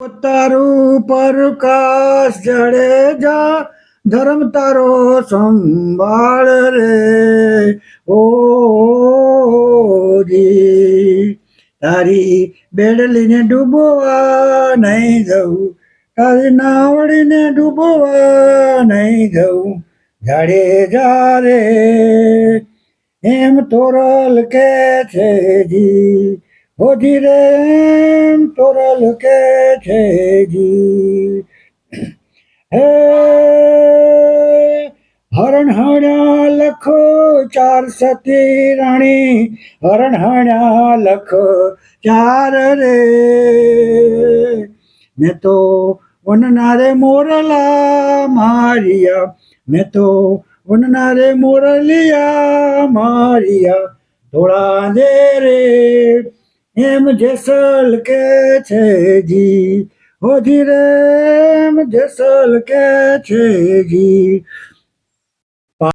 તારું પરકાશ જડેજા, ધર્મ તારો સંભાળ રે. ઓ જી તારી બેડલીને ડૂબવા નહીં જવું તારી નાવડીને ડૂબવા નહીં જવું જાડેજા રે. એમ તોરલ કે છે જી অধীরেম তোরা লোকেছে জি হে हरणहण्या लख चार सती राणी हरणहण्या लख चार रे मैं तो वनना रे मोरला मारिया मैं तो वनना रे मोरलिया मारिया थोड़ा दे रे એમ જેસલ કે છે જી. હોજી રે એમ જેસલ કે છે જી.